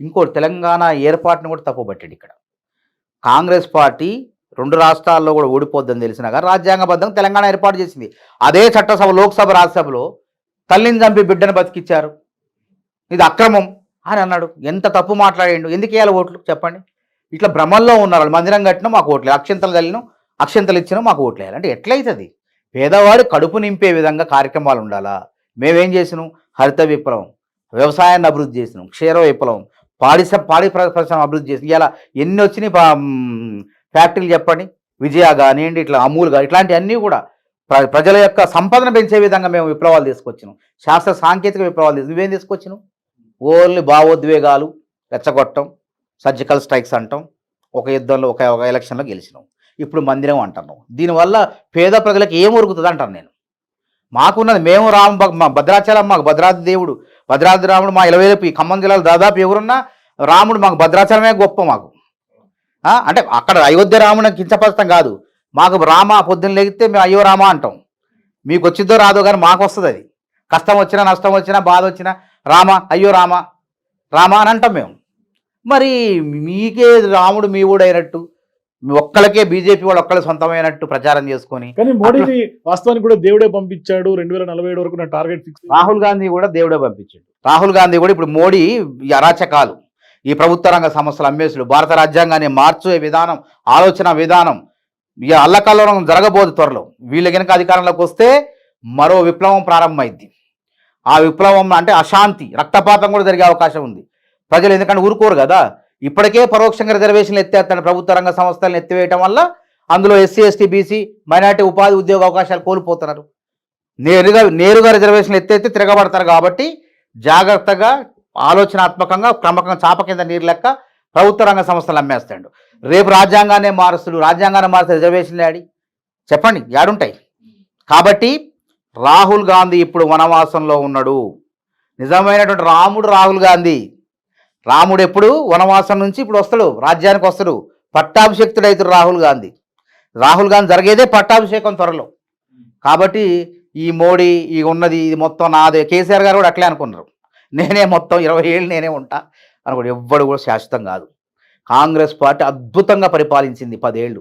ఇంకోటి తెలంగాణ ఏర్పాటును కూడా తప్పుపట్టాడు ఇక్కడ. కాంగ్రెస్ పార్టీ రెండు రాష్ట్రాల్లో కూడా ఓడిపోద్దని తెలిసినా కానీ రాజ్యాంగబద్ధంగా తెలంగాణ ఏర్పాటు చేసింది. అదే చట్టసభ లోక్సభ రాజ్యసభలో తల్లిని చంపి బిడ్డను బతికిచ్చారు. ఇది అక్రమం అని అన్నాడు. ఎంత తప్పు మాట్లాడాడు? ఎందుకు వేయాలి ఓట్లు? చెప్పండి. ఇట్లా భ్రమల్లో ఉన్నారు వాళ్ళు. మందిరం కట్టినా మాకు ఓట్లు అక్షంతలు తల్లిను అక్షంతలు ఇచ్చినా మాకు ఓట్లు వేయాలి అంటే ఎట్లయితుంది? పేదవాడు కడుపు నింపే విధంగా కార్యక్రమాలు ఉండాలా? మేమేం చేసినాం? హరిత విప్లవం వ్యవసాయాన్ని అభివృద్ధి చేసినాం. క్షీర విప్లవం పాడి పాడి ప్ర- పరిశ్రమ అభివృద్ధి చేసి ఇలా ఎన్ని వచ్చినాయి ఫ్యాక్టరీలు చెప్పండి. విజయ కానివ్వండి ఇట్లా అమూల్ కానీ ఇట్లాంటివన్నీ కూడా ప్ర- ప్రజల యొక్క సంపదను పెంచే విధంగా మేము విప్లవాలు తీసుకొచ్చినాం. శాస్త్ర సాంకేతిక విప్లవాలు తీసుకు నువ్వేం తీసుకొచ్చినావు? ఓన్లీ భావోద్వేగాలు రెచ్చగొట్టం సర్జికల్ స్ట్రైక్స్ అంటాం ఒక యుద్ధంలో ఒక ఒక ఎలక్షన్లో గెలిచినాం. ఇప్పుడు మందిరం అంటున్నాం దీనివల్ల పేద ప్రజలకు ఏం ఉరుకుతుంది అంటాను నేను? మాకున్నది మేము రామ మా భద్రాచలం మాకు భద్రాది దేవుడు భద్రాద్రి రాముడు మా ఇలవేపు ఈ ఖమ్మం జిల్లాలో దాదాపు ఎవరున్నా రాముడు మాకు భద్రాచలమే గొప్ప మాకు. అంటే అక్కడ అయోధ్య రాముని కించపరచడం కాదు. మాకు రామ పొద్దున్న లేగితే మేము అయ్యో రామ అంటాం. మీకు వచ్చిద్దో రాదో కానీ మాకు వస్తుంది అది. కష్టం వచ్చినా నష్టం వచ్చినా బాధ వచ్చినా రామ అయ్యో రామ రామ అని అంటాం మేము. మరి మీకే రాముడు మీ ఊడైనట్టు? ఒక్కళ్ళకే బీజేపీ వాళ్ళు ఒక్కళ్ళే సొంతమైనట్టు ప్రచారం చేసుకొని కానీ మోడీని వాస్తవానికి కూడా దేవుడే పంపించాడు రెండు వేల నలభై ఏడు వరకు నా టార్గెట్ ఫిక్స్ రాహుల్ గాంధీ కూడా దేవుడే పంపించాడు. రాహుల్ గాంధీ కూడా ఇప్పుడు మోడీ ఈ అరాచకాలు ఈ ప్రభుత్వ రంగ సంస్థల అమ్మేసులు భారత రాజ్యాంగాన్ని మార్చే విధానం ఆలోచన విధానం ఇక అల్లకల్లోనం జరగబోదు త్వరలో. వీళ్ళ కనుక అధికారంలోకి వస్తే మరో విప్లవం ప్రారంభమైంది ఆ విప్లవం అంటే అశాంతి రక్తపాతం కూడా జరిగే అవకాశం ఉంది. ప్రజలు ఎందుకంటే ఊరుకోరు కదా? ఇప్పటికే పరోక్షంగా రిజర్వేషన్లు ఎత్తేస్తాడు ప్రభుత్వ రంగ సంస్థలను ఎత్తివేయటం వల్ల అందులో ఎస్సీ ఎస్టీ బీసీ మైనార్టీ ఉపాధి ఉద్యోగ అవకాశాలు కోల్పోతున్నారు. నేరుగా నేరుగా రిజర్వేషన్లు ఎత్తేస్తే తిరగబడతారు కాబట్టి జాగ్రత్తగా ఆలోచనాత్మకంగా క్రమకంగా చాప కింద నీరు లెక్క ప్రభుత్వ రంగ సంస్థలు అమ్మేస్తాడు. రేపు రాజ్యాంగాన్ని మారుస్తుడు. రాజ్యాంగాన్ని మారుస్తే రిజర్వేషన్లు యాడి చెప్పండి యాడుంటాయి. కాబట్టి రాహుల్ గాంధీ ఇప్పుడు వనవాసంలో ఉన్నాడు. నిజమైనటువంటి రాముడు రాహుల్ గాంధీ రాముడు ఎప్పుడు? వనవాసం నుంచి ఇప్పుడు వస్తాడు. రాజ్యానికి వస్తాడు. పట్టాభిషేక్తుడు అవుతాడు రాహుల్ గాంధీ. రాహుల్ గాంధీ జరిగేదే పట్టాభిషేకం త్వరలో. కాబట్టి ఈ మోడీ ఈ ఉన్నది ఇది మొత్తం నాదే. కేసీఆర్ గారు కూడా అట్లే అనుకున్నారు. నేనే మొత్తం ఇరవై ఏళ్ళు నేనే ఉంటా అనుకోడు ఎవ్వడు కూడా శాశ్వతం కాదు. కాంగ్రెస్ పార్టీ అద్భుతంగా పరిపాలించింది పదేళ్ళు.